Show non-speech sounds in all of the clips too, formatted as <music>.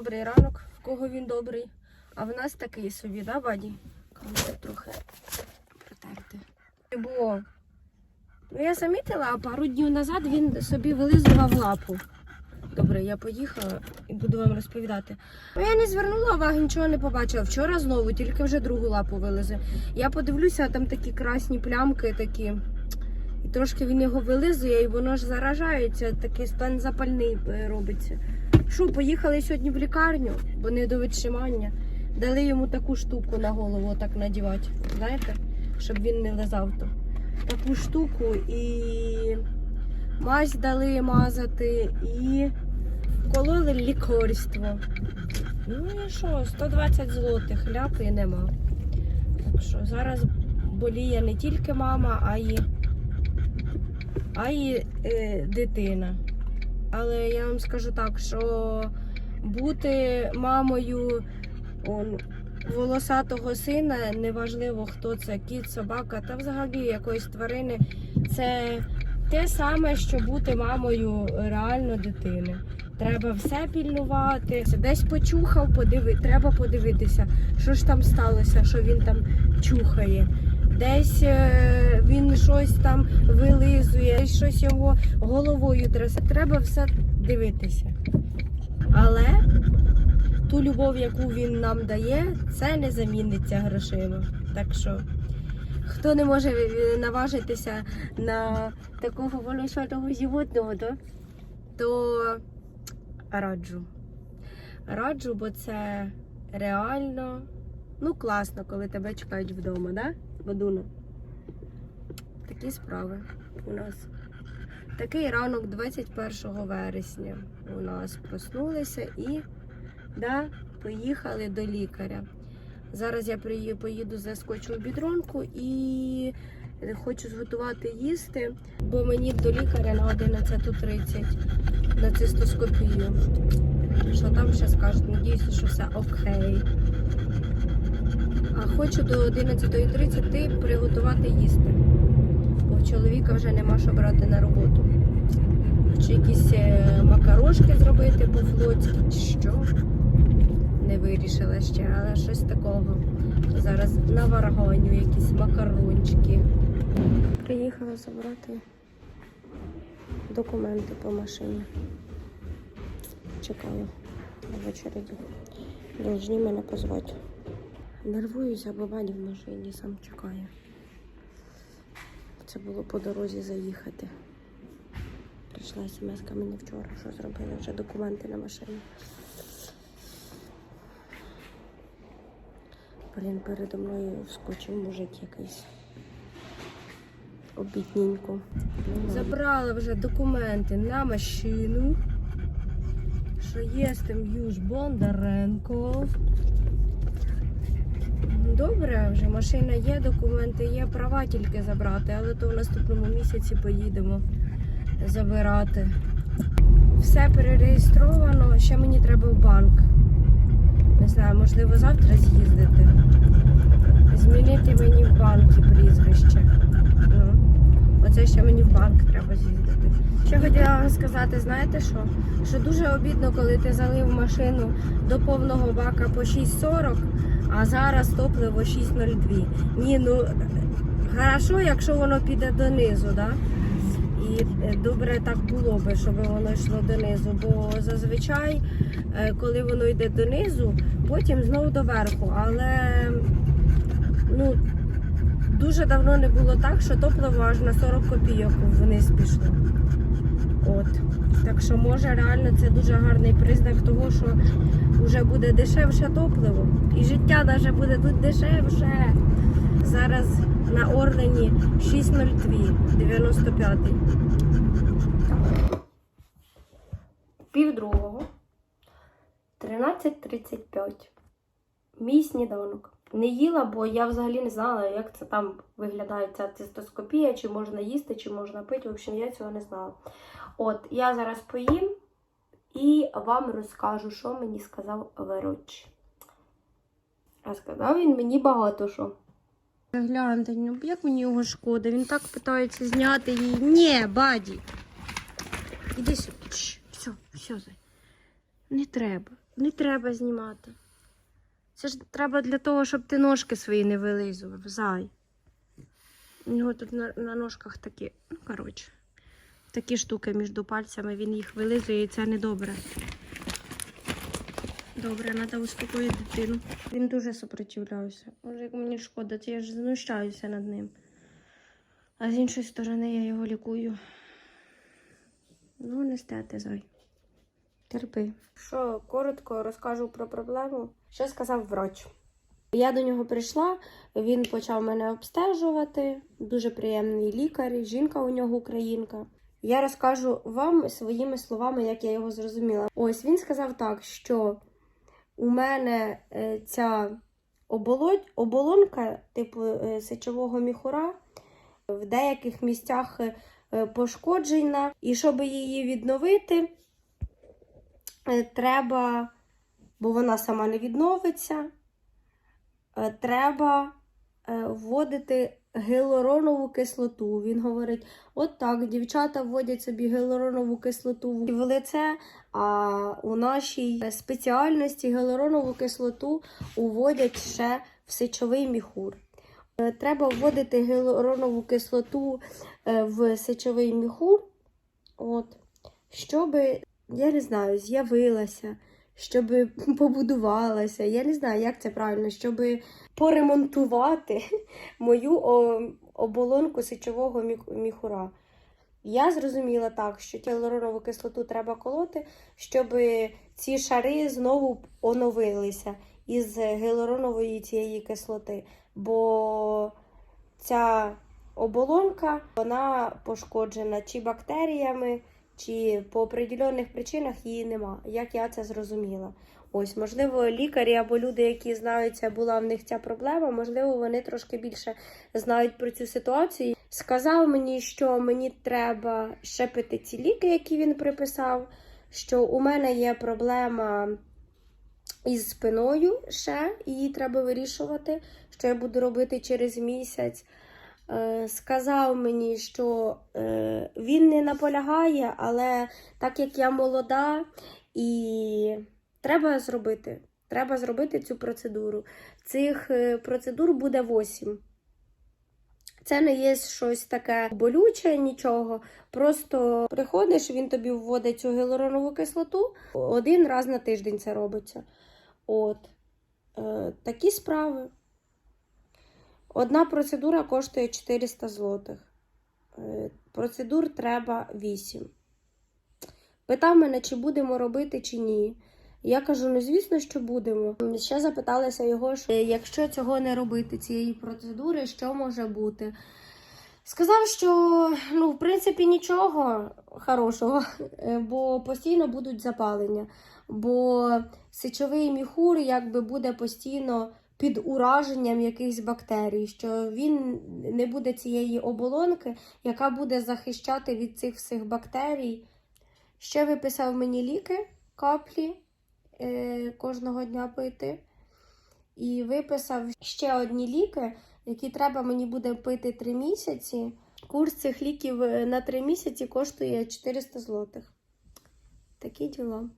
добрий ранок, в кого він добрий. А в нас такий собі, да, баді? Камеру трохи протерти. Бо ну, я замітила, а пару днів назад він собі вилизував лапу. Добре, я поїхала і буду вам розповідати. Ну, Я не звернула уваги, нічого не побачила. Вчора знову, тільки вже другу лапу вилизе. Я подивлюся, там такі красні плямки такі. І трошки він його вилизує, і воно ж заражається, такий стан запальний е, робиться. Що, поїхали сьогодні в лікарню, бо не до відшимання. Дали йому таку штуку на голову так надівати, знаєте, щоб він не лизав то. Таку штуку і мазь дали мазати, і кололи лікарство. Ну і що, 120 злотих, ляпи нема. Так що зараз боліє не тільки мама, а й, а й е, дитина. Але я вам скажу так, що бути мамою он, волосатого сина, неважливо хто це, кіт, собака та взагалі якоїсь тварини, це те саме, що бути мамою реально дитини. Треба все пільнувати. Десь почухав, подиви... треба подивитися, що ж там сталося, що він там чухає. Десь е, він щось там вилизує, щось його головою трясе. Треба все дивитися. Але ту любов, яку він нам дає, це не заміниться грошима. Так що, хто не може е, наважитися на такого волосатого животного, то, то раджу. Раджу, бо це реально ну класно, коли тебе чекають вдома, да? Водуна? Такі справи у нас. Такий ранок 21 вересня у нас проснулися і да, поїхали до лікаря. Зараз я поїду заскочу в бідронку і хочу зготувати їсти, бо мені до лікаря на 11.30 на цистоскопію. Що там ще скажуть? Надіюся, що все окей. Хочу до 11.30 приготувати їсти. Бо в чоловіка вже нема що брати на роботу. Чи якісь е, макарошки зробити по-флотськи, чи що. Не вирішила ще, але щось такого. Зараз наварганю якісь макарончики. Приїхала забрати документи по машині. Чекала в очереді. Должні мене позвати. Нервуюся, бо Ваня в машині сам чекає. Це було по дорозі заїхати. Прийшла смс-ка мені вчора, що зробили вже документи на машині. Блін, передо мною вскочив мужик якийсь. Обідненько. Забрала вже документи на машину. Що є з тим Юж Бондаренко. Добре, вже машина є, документи є, права тільки забрати, але то в наступному місяці поїдемо забирати. Все перереєстровано, ще мені треба в банк. Не знаю, можливо, завтра з'їздити. Змінити мені в банкі прізвище. Ну, оце ще мені в банк треба з'їздити. Ще хотіла вам сказати, знаєте що? Що дуже обідно, коли ти залив машину до повного бака по 6,40, а зараз топливо 6,02. Ні, ну хорошо, якщо воно піде донизу, да? І е, добре так було би, щоб воно йшло донизу. Бо зазвичай, е, коли воно йде донизу, потім знову доверху. Але ну, дуже давно не було так, що топливо аж на 40 копійок вниз пішло. От. Так що може реально це дуже гарний признак того, що вже буде дешевше топливо. І життя навіть буде тут дешевше. Зараз на Орлені 6.02, 95. Пів другого. 13.35. Мій сніданок. Не їла, бо я взагалі не знала, як це там виглядає ця цистоскопія, чи можна їсти, чи можна пити. В общем, я цього не знала. От, я зараз поїм і вам розкажу, що мені сказав Вероч. А сказав він мені багато що. Гляньте, ну як мені його шкода, він так питається зняти її. Ні, баді. Іди сюди. Все, все. Не треба. Не треба знімати. Це ж треба для того, щоб ти ножки свої не вилизував. Зай. У нього тут на, на ножках такі, ну, коротше, такі штуки між пальцями, він їх вилизує, і це недобре. Добре, треба успокоїти дитину. Він дуже супротивлявся. Може, як мені шкода, це я ж знущаюся над ним. А з іншої сторони я його лікую. Ну, не стати, зай. Терпи. Що коротко розкажу про проблему. Що сказав врач? Я до нього прийшла, він почав мене обстежувати. Дуже приємний лікар, жінка у нього українка. Я розкажу вам своїми словами, як я його зрозуміла. Ось він сказав так, що у мене е, ця оболонка, типу е, сечового міхура, в деяких місцях е, пошкоджена, і щоб її відновити, треба, бо вона сама не відновиться, е, треба е, вводити гіалуронову кислоту. Він говорить: от так, дівчата вводять собі гіалуронову кислоту в лице, а у нашій спеціальності гіалуронову кислоту уводять ще в сечовий міхур. Е, Треба вводити гіалуронову кислоту в сечовий міхур, от, щоб, я не знаю, з'явилася, щоб побудувалася. Я не знаю, як це правильно, щоб поремонтувати <laughs> мою оболонку сечового міхура. Я зрозуміла так, що гіалуронову кислоту треба колоти, щоб ці шари знову оновилися із гіалуронової цієї кислоти. Бо ця оболонка вона пошкоджена чи бактеріями, чи по определених причинах її нема. Як я це зрозуміла. Ось, можливо, лікарі або люди, які знаються, була в них ця проблема, можливо, вони трошки більше знають про цю ситуацію. Сказав мені, що мені треба ще пити ці ліки, які він приписав, що у мене є проблема із спиною ще, її треба вирішувати, що я буду робити через місяць. Е, Сказав мені, що е, він не наполягає, але так як я молода і треба зробити. Треба зробити цю процедуру. Цих е, процедур буде 8. Це не є щось таке болюче, нічого. Просто приходиш, він тобі вводить цю гіалуронову кислоту. Один раз на тиждень це робиться. От. Е, такі справи. Одна процедура коштує 400 злотих. Е, процедур треба 8. Питав мене, чи будемо робити, чи ні. Я кажу: ну звісно, що будемо. Ще запиталася його, що якщо цього не робити, цієї процедури, що може бути? Сказав, що ну, в принципі нічого хорошого, е, бо постійно будуть запалення. Бо сечовий міхур якби буде постійно під ураженням якихось бактерій, що він не буде цієї оболонки, яка буде захищати від цих всіх бактерій. Ще виписав мені ліки, каплі е, кожного дня пити. І виписав ще одні ліки, які треба мені буде пити 3 місяці. Курс цих ліків е, на 3 місяці коштує 400 злотих. Такі діла.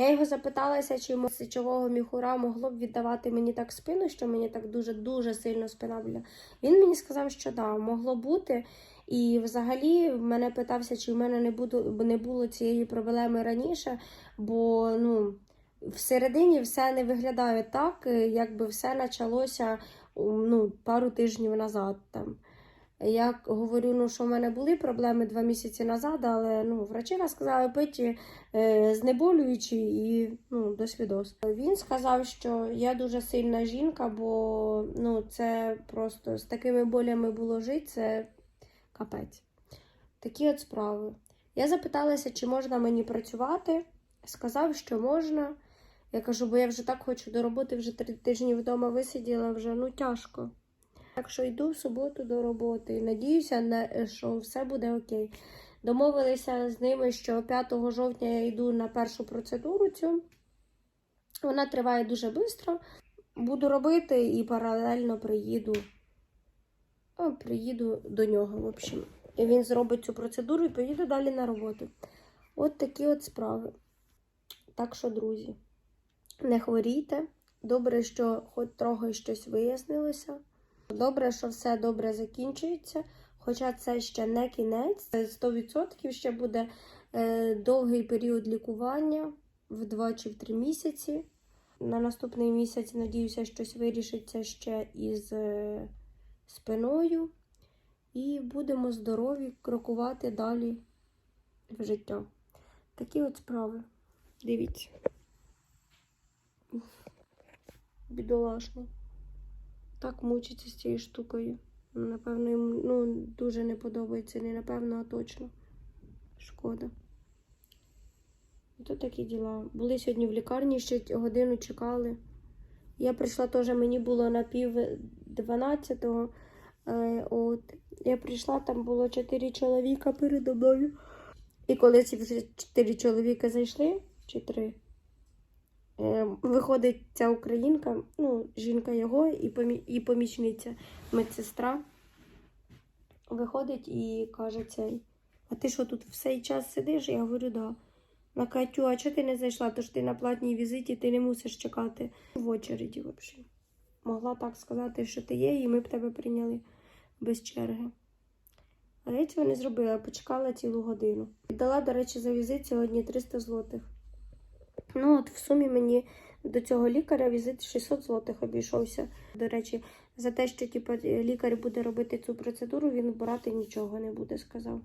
Я його запиталася, чи сечового міхура могло б віддавати мені так спину, що мені так дуже-дуже сильно спина біля. Він мені сказав, що да, могло бути. І взагалі мене питався, чи в мене не, буду, не було цієї проблеми раніше, бо ну, всередині все не виглядає так, якби все почалося ну, пару тижнів назад. Там. Я говорю, ну, що в мене були проблеми два місяці назад, але ну, врачі сказали пити е, знеболюючі і ну, до. Він сказав, що я дуже сильна жінка, бо ну, це просто з такими болями було жити, це капець. Такі от справи. Я запиталася, чи можна мені працювати. Сказав, що можна. Я кажу, бо я вже так хочу до роботи, вже три тижні вдома висиділа, вже ну тяжко. Так що йду в суботу до роботи надіюся, на- що все буде окей. Домовилися з ними, що 5 жовтня я йду на першу процедуру цю. Вона триває дуже швидко. Буду робити і паралельно приїду. О, приїду до нього, в общем. І він зробить цю процедуру і поїду далі на роботу. От такі от справи. Так що, друзі, не хворійте, Добре, що хоч трохи щось вияснилося. Добре, що все добре закінчується. Хоча це ще не кінець, 100% ще буде е, довгий період лікування в 2 чи в 3 місяці. На наступний місяць, надіюся, щось вирішиться ще із е, спиною. І будемо здорові крокувати далі в життя. Такі от справи. Дивіться. Бідолашний. Так мучиться з цією штукою. Напевно, йому ну, дуже не подобається. Не напевно, а точно. Шкода. Ото такі діла. Були сьогодні в лікарні, ще годину чекали. Я прийшла теж, мені було на пів 12-го. Е, от. Я прийшла, там було чотири чоловіка передо мною. І коли ці чотири чоловіка зайшли, чи три, виходить ця українка, ну, жінка його і, помі- і помічниця, медсестра. Виходить і каже цей, а ти що тут все час сидиш? Я говорю, да. На Катю, а чого ти не зайшла? Тож ти на платній візиті, ти не мусиш чекати в очереді взагалі. Могла так сказати, що ти є, і ми б тебе прийняли без черги. Але цього не зробила, почекала цілу годину. Віддала, до речі, за візит сьогодні 300 злотих. Ну, от в сумі мені до цього лікаря візит 600 злотих обійшовся. До речі, за те, що типу, лікар буде робити цю процедуру, він брати нічого не буде, сказав.